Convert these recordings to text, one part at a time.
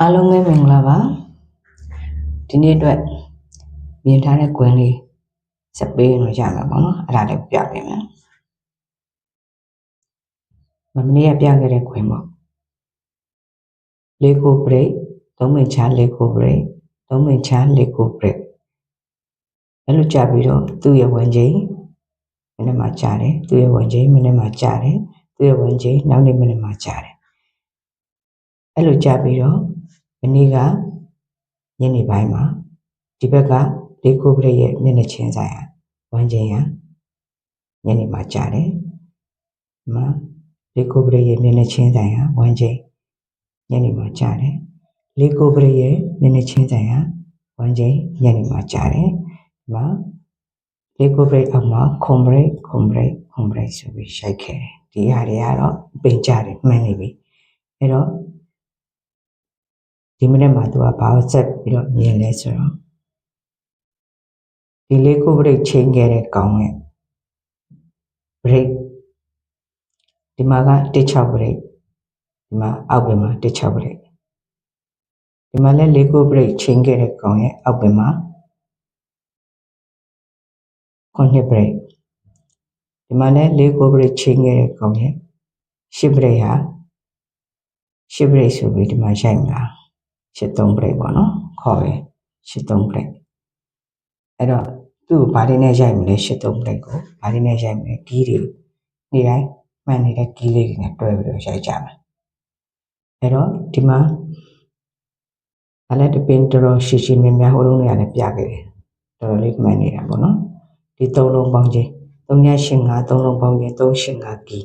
အားလုံးပဲမင်္ဂလာပါဒီနေ့အတွက်မြင်ထားတဲ့ကွင်းလေးစက်ပေးလို့ရမှာပေါ့နော်အဲ့ဒါလေးပြပေးမယ်မမနေ့ကပြခဲ့တဲ့ကွင်းပေါ့လေကိုဘရိတ်သုံးမိချာလေကိုဘရိတ်သုံးမိချာလေကိုဘရိတ်အဲ့လိုကြပြီးတော့သူ့ရဲ့ဝင်ချိန်မနေ့မှကြားတယ်သူ့ရဲ့ဝင်ချိန်မနေ့မှကြားတယ်သူ့ရဲ့ဝင်ချိန်နောက်နေ့မနေ့မှကြားတယ်အဲ့လိုကြပြီးတော့ မနေ့ကညနေပိုင်းမှာဒီဘက်ကလေကိုပရိရဲ့မျက်နှာချင်းဆိုင်ဟာဝမ်းချင်းဟာညနေမှာကြားတယ်ဒီမှာလေကိုပရိရဲ့မျက်နှာချင်းဆိုင်ဟာဝမ်းချင်းညနေမှာကြားတယ်လေကိုပရိရဲ့မျက်နှာချင်းဆိုင်ဟာဝမ်းချင်းညနေမှာကြားတယ်ဒီမှာလေကိုပရိအောက်မှာခွန်ပရိခွန်ပရိခွန်ပရိဆိုပြီးရှိုက်ခဲ့တယ်ဒီဟာတွေကတော့ပင်ကြတယ်မှန်းနေပြီအဲ့တော့ ဒီမိနစ်မှာသူကဘာကိုဆက်ပြီးတော့မြင်လဲဆိုတော့ဒီလေးကို break ချိန်ခဲ့တဲ့ကောင်းရဲ့ break ဒီမှာက16 break ဒီမှာအောက်ဘက်မှာ16 break ဒီမှာလည်းလေးကို break ချိန်ခဲ့တဲ့ကောင်းရဲ့အောက်ဘက်မှာ9 break ဒီမှာလည်းလေးကို break ချိန်ခဲ့တဲ့ကောင်းရဲ့10 break ဟာ10 break ဆိုပြီးဒီမှာရိုက်မှာ 73 break ပေါ့နော်ခေါ်ပဲ73 break အဲ့တော့သူ့ကိုဘာတွေနဲ့ရိုက်မလဲ73 break ကိုဘာတွေနဲ့ရိုက်မလဲဂီးတွေနေ့တိုင်းမှန်နေတဲ့ဂီးလေးတွေနဲ့တွဲပြီးတော့ရိုက်ကြမယ်အဲ့တော့ဒီမှာအလက်တပင်တော်တော်ရှိရှိမြများဟိုလုံးတွေကလည်းပြခဲ့တယ်တော်တော်လေးမှန်နေတာပေါ့နော်ဒီသုံးလုံးပေါင်းချင်း385သုံးလုံးပေါင်းချင်း385ဂီး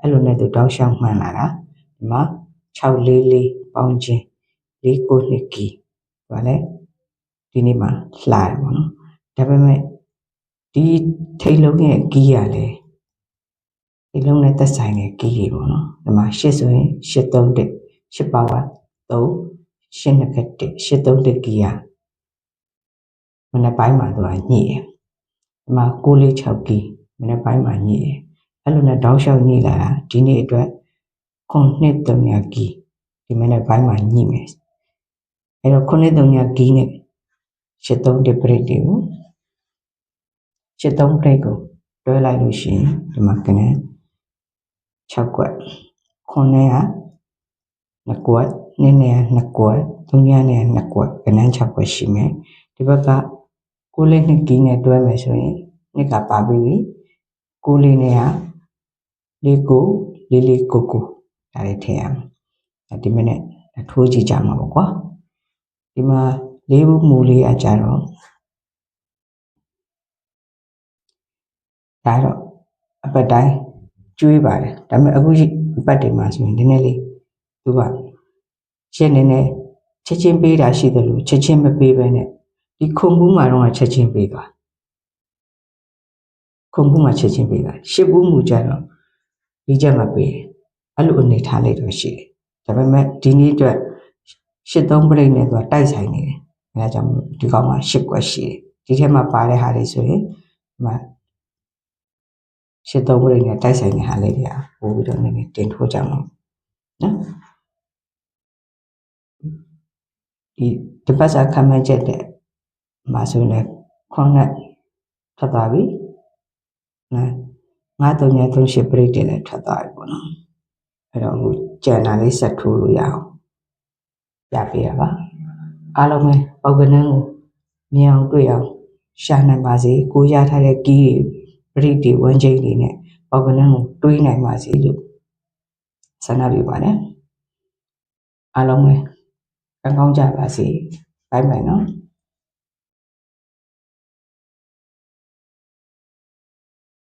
အဲ့လိုနဲ့သူတောက်လျှောက်မှန်လာတာဒီမှာ644ပေါင်းချင်း 492ဂီးဒါလည်းဒီနေ့မှာလှတယ်ပေါ့နော်ဒါပေမဲ့ဒီထိတ်လုံးရဲ့ကီးရလဲထိတ်လုံးနဲ့သက်ဆိုင်တဲ့ကီးတွေပေါ့နော်ဒီမှာ8ဆိုရင်83တက်8ပါဝါ3 8နှစ်ကတက်83တက်ကီးရမနေ့ပိုင်းမှာသူကညှိတယ်ဒီမှာ646ကီးမနေ့ပိုင်းမှာညှိတယ်အဲ့လိုနဲ့တောက်လျှောက်ညှိလာတာဒီနေ့အတွက်9300ကီးဒီမနေ့ပိုင်းမှာညှိမယ် အဲ့တော့9300ကီးနဲ့83တက်ပရိတ်တွေကို73 plate ကိုတွဲလိုက်လို့ရှိရင်ဒီမှာကနန်း6ကွက်9နဲ့က2ကွက်2နဲ့က2ကွက်3နဲ့က2ကွက်ကနန်း6ကွက်ရှိမယ်ဒီဘက်က6လေး2ကီးနဲ့တွဲမယ်ဆိုရင်နှစ်ကပါပြီးပြီ6လေးနဲ့က4ကို4လေး9ကိုဒါလေးထည့်ရမယ်ဒီမိနစ်ထိုးကြည့်ကြမှာပေါ့ကွာ ဒီမှာလေးဘူးမူလေးအကြတော့ဒါတော့အပတ်တိုင်းကျွေးပါတယ်ဒါပေမဲ့အခုအပတ်တွေမှာဆိုရင်နည်းနည်းလေးသူကရှင်းနေနေချက်ချင်းပေးတာရှိတယ်လို့ချက်ချင်းမပေးဘဲနဲ့ဒီခုံဘူးမှာတော့ချက်ချင်းပေးသွားခုံဘူးမှာချက်ချင်းပေးတာရှစ်ဘူးမူကြတော့ဒီချက်မှာပေးတယ်အဲ့လိုအနေထားလေးတော့ရှိတယ်ဒါပေမဲ့ဒီနေ့အတွက် ရှစ်သုံးပြိတ်နဲ့သူကတိုက်ဆိုင်နေတယ်အဲဒါကြောင့်ဒီကောင်မှာရှစ်ကွက်ရှိတယ်ဒီထဲမှာပါတဲ့ဟာတွေဆိုရင်ဒီမှာရှစ်သုံးပြိတ်နဲ့တိုက်ဆိုင်တဲ့ဟာလေးတွေကပို့ပြီးတော့နည်းနည်းတင်ထိုးကြမှာနော်ဒီဒီပတ်စာခံမှန်းချက်တဲ့မှာဆိုရင်ခေါင်းနဲ့ထွက်သွားပြီနော်ငါတုံညာသုံးရှစ်ပြိတ်တွေလည်းထွက်သွားပြီပေါ့နော်အဲ့တော့ဟိုကြံတာလေးဆက်ထိုးလို့ရအောင် ပြပေးရပါအားလုံးပဲပေါကနန်းကိုမြင်အောင်တွေ့အောင်ရှာနိုင်ပါစေကိုရထားတဲ့ကီးတွေပြိတ်တွေဝန်းချိန်တွေနဲ့ပေါကနန်းကိုတွေးနိုင်ပါစေလို့ဆန္ဒပြုပါတယ်အားလုံးပဲကောင်းကောင်းကြပါစေဘိုင်ဘိုင်နော်